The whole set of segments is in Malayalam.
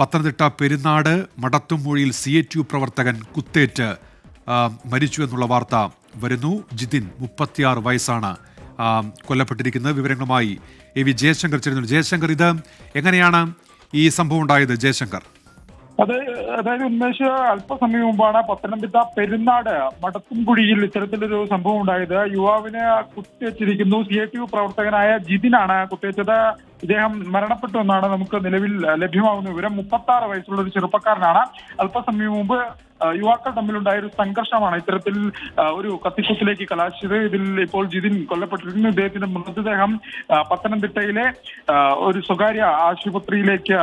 പത്തനംതിട്ട പെരുന്നാട് മടത്തുമൂഴിയിൽ സി എ യു പ്രവർത്തകൻ കുത്തേറ്റ് മരിച്ചു എന്നുള്ള വാർത്ത വരുന്നു. ജിതിൻ മുപ്പത്തിയാറ് വയസ്സാണ് കൊല്ലപ്പെട്ടിരിക്കുന്നത്. വിവരങ്ങളുമായി എ വി ജയശങ്കർ ചേരുന്നു ജയശങ്കർ ഇത് എങ്ങനെയാണ് ഈ സംഭവം ഉണ്ടായത്? ജയശങ്കർ. അത് അതായത് ഉന്മേഷ് അല്പസമയം മുമ്പാണ് പത്തനംതിട്ട പെരുന്നാട് മടത്തുംകുഴിയിൽ ഇത്തരത്തിലൊരു സംഭവം ഉണ്ടായത്. യുവാവിനെ കുത്തിവെച്ചിരിക്കുന്നു സി ഐ ടി യു പ്രവർത്തകനായ ജിതിനാണ് കുത്തിവെച്ചത് ഇദ്ദേഹം മരണപ്പെട്ടു എന്നാണ് നമുക്ക് നിലവിൽ ലഭ്യമാകുന്ന വിവരം. മുപ്പത്തി ആറ് വയസ്സുള്ള ഒരു ചെറുപ്പക്കാരനാണ്. അല്പസമയം മുമ്പ് യുവാക്കൾ തമ്മിലുണ്ടായ ഒരു സംഘർഷമാണ് ഇത്തരത്തിൽ ഒരു കത്തിക്കുത്തിലേക്ക് കലാശിച്ചത്. ഇതിൽ ഇപ്പോൾ ജിതിൻ കൊല്ലപ്പെട്ടിരിക്കുന്നു ഇദ്ദേഹത്തിന്റെ മൃതദേഹം പത്തനംതിട്ടയിലെ ഒരു സ്വകാര്യ ആശുപത്രിയിലേക്ക്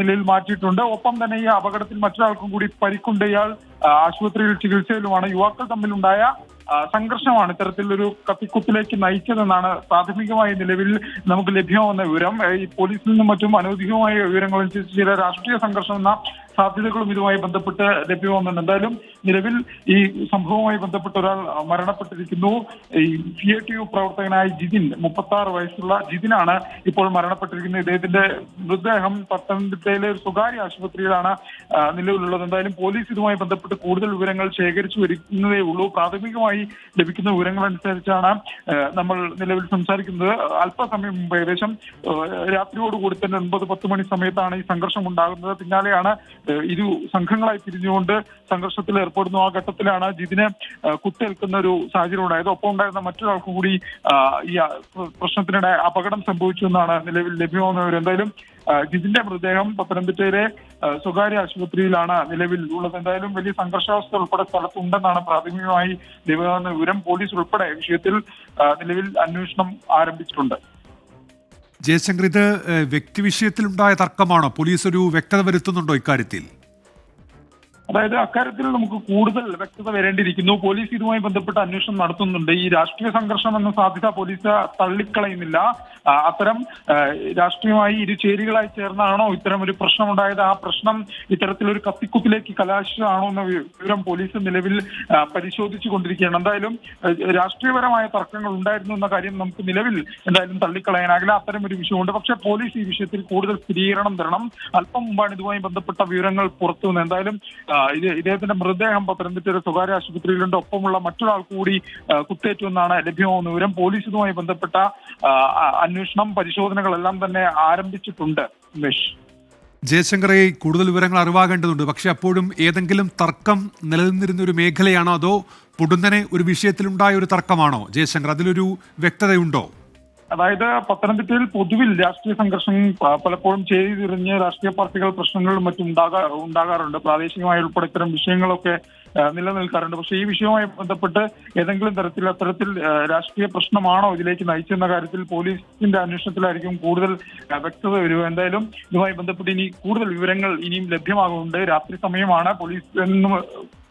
നിലയിൽ മാറ്റിയിട്ടുണ്ട്. ഒപ്പം തന്നെ ഈ അപകടത്തിൽ മറ്റൊരാൾക്കും കൂടി പരിക്കുണ്ട്. ഇയാൾ ആശുപത്രിയിൽ ചികിത്സയിലുമാണ്. യുവാക്കൾ തമ്മിലുണ്ടായ സംഘർഷമാണ് ഇത്തരത്തിലൊരു കത്തിക്കുത്തിലേക്ക് നയിച്ചതെന്നാണ് പ്രാഥമികമായി നിലവിൽ നമുക്ക് ലഭ്യമാവുന്ന വിവരം. ഈ പോലീസിൽ നിന്നും മറ്റും അനൗദ്യോഗികമായ വിവരങ്ങൾ അനുസരിച്ച് ചില രാഷ്ട്രീയ സംഘർഷം എന്ന സാധ്യതകളും ഇതുമായി ബന്ധപ്പെട്ട് ലഭ്യമാകുന്നുണ്ട്. എന്തായാലും നിലവിൽ ഈ സംഭവവുമായി ബന്ധപ്പെട്ട് ഒരാൾ മരണപ്പെട്ടിരിക്കുന്നു. ഈ സി എ ടി യു പ്രവർത്തകനായ ജിതിൻ മുപ്പത്തി ആറ് വയസ്സുള്ള ജിതിനാണ് ഇപ്പോൾ മരണപ്പെട്ടിരിക്കുന്നത്. ഇദ്ദേഹത്തിന്റെ മൃതദേഹം പത്തനംതിട്ടയിലെ ഒരു സ്വകാര്യ ആശുപത്രിയിലാണ് നിലവിലുള്ളത്. എന്തായാലും പോലീസ് ഇതുമായി ബന്ധപ്പെട്ട് കൂടുതൽ വിവരങ്ങൾ ശേഖരിച്ചു വരുന്നതേ ഉള്ളൂ. പ്രാഥമികമായി ലഭിക്കുന്ന വിവരങ്ങൾ അനുസരിച്ചാണ് നമ്മൾ നിലവിൽ സംസാരിക്കുന്നത്. അല്പസമയം മുമ്പ് ഏകദേശം രാത്രിയോടുകൂടി തന്നെ ഒൻപത് പത്ത് മണി സമയത്താണ് ഈ സംഘർഷം ഉണ്ടാകുന്നത്. പിന്നാലെയാണ് ഇരു സംഘങ്ങളായി തിരിഞ്ഞുകൊണ്ട് സംഘർഷത്തിൽ ഏർപ്പെടുന്നു. ആ ഘട്ടത്തിലാണ് ജിതിനെ കുത്തേൽക്കുന്ന ഒരു സാഹചര്യം ഉണ്ടായത്. ഒപ്പം ഉണ്ടായിരുന്ന മറ്റൊരാൾക്കും കൂടി ഈ പ്രശ്നത്തിനിടെ അപകടം സംഭവിച്ചു എന്നാണ് നിലവിൽ ലഭ്യമാകുന്ന വിവരം എന്തായാലും ജിതിന്റെ മൃതദേഹം പത്തനംതിട്ടയിലെ സ്വകാര്യ ആശുപത്രിയിലാണ് നിലവിൽ ഉള്ളത്. എന്തായാലും വലിയ സംഘർഷാവസ്ഥ ഉൾപ്പെടെ സ്ഥലത്തുണ്ടെന്നാണ് പ്രാഥമികമായി ലഭ്യമാകുന്ന വിവരം. പോലീസ് ഉൾപ്പെടെ വിഷയത്തിൽ നിലവിൽ അന്വേഷണം ആരംഭിച്ചിട്ടുണ്ട്. ജയശങ്കർ ഇത് വ്യക്തി വ്യക്തിവിഷയത്തിലുണ്ടായ തർക്കമാണോ? പോലീസ് ഒരു വ്യക്തത വരുത്തുന്നുണ്ടോ ഇക്കാര്യത്തിൽ? അതായത് അക്കാര്യത്തിൽ നമുക്ക് കൂടുതൽ വ്യക്തത വരേണ്ടിയിരിക്കുന്നു. പോലീസ് ഇതുമായി ബന്ധപ്പെട്ട് അന്വേഷണം നടത്തുന്നുണ്ട്. ഈ രാഷ്ട്രീയ സംഘർഷം എന്ന സാധ്യത പോലീസ് തള്ളിക്കളയുന്നില്ല. അത്തരം രാഷ്ട്രീയമായി ഇരു ചേരികളായി ചേർന്നാണോ ഇത്തരം ഒരു പ്രശ്നം ഉണ്ടായത് ആ പ്രശ്നം ഇത്തരത്തിലൊരു കത്തിക്കുത്തിലേക്ക് കലാശിച്ചതാണോ എന്ന വിവരം പോലീസ് നിലവിൽ പരിശോധിച്ചു കൊണ്ടിരിക്കുകയാണ് എന്തായാലും രാഷ്ട്രീയപരമായ തർക്കങ്ങൾ ഉണ്ടായിരുന്നു എന്ന കാര്യം നമുക്ക് നിലവിൽ എന്തായാലും തള്ളിക്കളയാനാകില്ല. അത്തരം ഒരു വിഷയമുണ്ട്. പക്ഷേ പോലീസ് ഈ വിഷയത്തിൽ കൂടുതൽ സ്ഥിരീകരണം തരണം. അല്പം മുമ്പാണ് ഇതുമായി ബന്ധപ്പെട്ട വിവരങ്ങൾ പുറത്തു വന്നത് എന്തായാലും ഇദ്ദേഹത്തിന്റെ മൃതദേഹം പത്തനംതിട്ട ഒരു സ്വകാര്യ ആശുപത്രിയിലുണ്ട്. ഒപ്പമുള്ള മറ്റൊരാൾ കൂടി കുത്തേറ്റു എന്നാണ് ലഭ്യമാകുന്ന വിവരം പോലീസ് ഇതുമായി ബന്ധപ്പെട്ട അന്വേഷണം പരിശോധനകളെല്ലാം തന്നെ ആരംഭിച്ചിട്ടുണ്ട്. ഉമേഷ്. ജയശങ്കറെ കൂടുതൽ വിവരങ്ങൾ അറിവാകേണ്ടതുണ്ട്. പക്ഷെ അപ്പോഴും ഏതെങ്കിലും തർക്കം നിലനിന്നിരുന്ന ഒരു മേഖലയാണോ അതോ പൊടുന്നനെ ഒരു വിഷയത്തിലുണ്ടായ ഒരു തർക്കമാണോ? ജയശങ്കർ അതിലൊരു വ്യക്തതയുണ്ടോ? അതായത് പത്തനംതിട്ടയിൽ പൊതുവിൽ രാഷ്ട്രീയ സംഘർഷം പലപ്പോഴും ചെയ്തിരിഞ്ഞ് രാഷ്ട്രീയ പാർട്ടികൾ പ്രശ്നങ്ങളും മറ്റും ഉണ്ടാകാ ഉണ്ടാകാറുണ്ട്. പ്രാദേശികമായി ഉൾപ്പെടെ ഇത്തരം വിഷയങ്ങളൊക്കെ നിലനിൽക്കാറുണ്ട്. പക്ഷേ ഈ വിഷയവുമായി ബന്ധപ്പെട്ട് ഏതെങ്കിലും തരത്തിൽ അത്തരത്തിൽ രാഷ്ട്രീയ പ്രശ്നമാണോ ഇതിലേക്ക് നയിച്ചെന്ന കാര്യത്തിൽ പോലീസിന്റെ അന്വേഷണത്തിലായിരിക്കും കൂടുതൽ വ്യക്തത വരിക. എന്തായാലും ഇതുമായി ബന്ധപ്പെട്ട് ഇനി കൂടുതൽ വിവരങ്ങൾ ഇനിയും ലഭ്യമാകുന്നുണ്ട്. രാത്രി സമയമാണ് പോലീസിൽ നിന്നും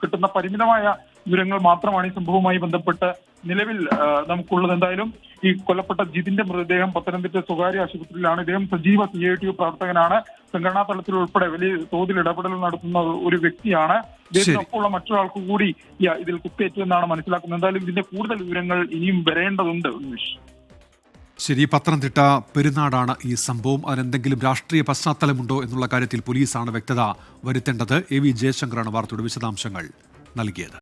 കിട്ടുന്ന പരിമിതമായ വിവരങ്ങൾ മാത്രമാണ് ഈ സംഭവവുമായി ബന്ധപ്പെട്ട് നിലവിൽ നമുക്കുള്ളത്. എന്തായാലും ഈ കൊല്ലപ്പെട്ട ജിതിന്റെ മൃതദേഹം പത്തനംതിട്ട സ്വകാര്യ ആശുപത്രിയിലാണ്. ഇദ്ദേഹം സജീവ സി ഐ ടി യു പ്രവർത്തകനാണ്. സംഘടനാ തലത്തിൽ ഉൾപ്പെടെ വലിയ തോതിൽ ഇടപെടൽ നടത്തുന്ന ഒരു വ്യക്തിയാണ്. ഇദ്ദേഹത്തിനൊപ്പമുള്ള മറ്റൊരാൾക്ക് കൂടി ഇതിൽ കുത്തേറ്റു എന്നാണ് മനസ്സിലാക്കുന്നത്. എന്തായാലും ഇതിന്റെ കൂടുതൽ വിവരങ്ങൾ ഇനിയും വരേണ്ടതുണ്ട് ഉന്മേഷ്. ശരി പത്തനംതിട്ട പെരുന്നാടാണ് ഈ സംഭവം. അതിനെന്തെങ്കിലും രാഷ്ട്രീയ പശ്ചാത്തലമുണ്ടോ എന്നുള്ള കാര്യത്തിൽ പോലീസാണ് വ്യക്തത വരുത്തേണ്ടത്. എ വി ജയശങ്കറാണ് വാർത്തയുടെ വിശദാംശങ്ങൾ നൽകിയത്.